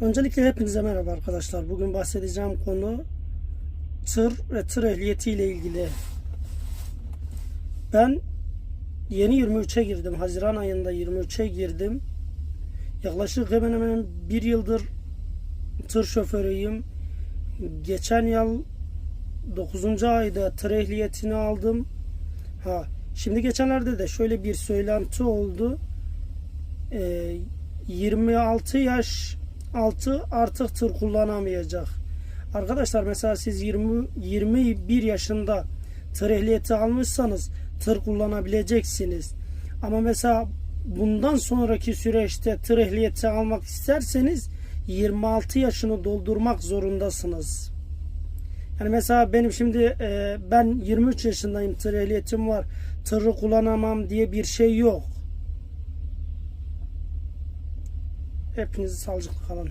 Öncelikle hepinize merhaba arkadaşlar. Bugün bahsedeceğim konu tır ve tır ehliyeti ile ilgili. Ben yeni 23'e girdim. Haziran ayında 23'e girdim. Yaklaşık hemen hemen bir yıldır tır şoförüyüm. Geçen yıl 9. ayda tır ehliyetini aldım. Ha, şimdi geçenlerde de şöyle bir söylenti oldu. Ee, 26 yaş altı artık tır kullanamayacak. Arkadaşlar mesela siz 20 21 yaşında tır ehliyeti almışsanız tır kullanabileceksiniz. Ama mesela bundan sonraki süreçte tır ehliyeti almak isterseniz 26 yaşını doldurmak zorundasınız. Yani mesela benim şimdi e, ben 23 yaşındayım tır ehliyetim var. Tırı kullanamam diye bir şey yok. Hepinizi sağlıcakla kalın.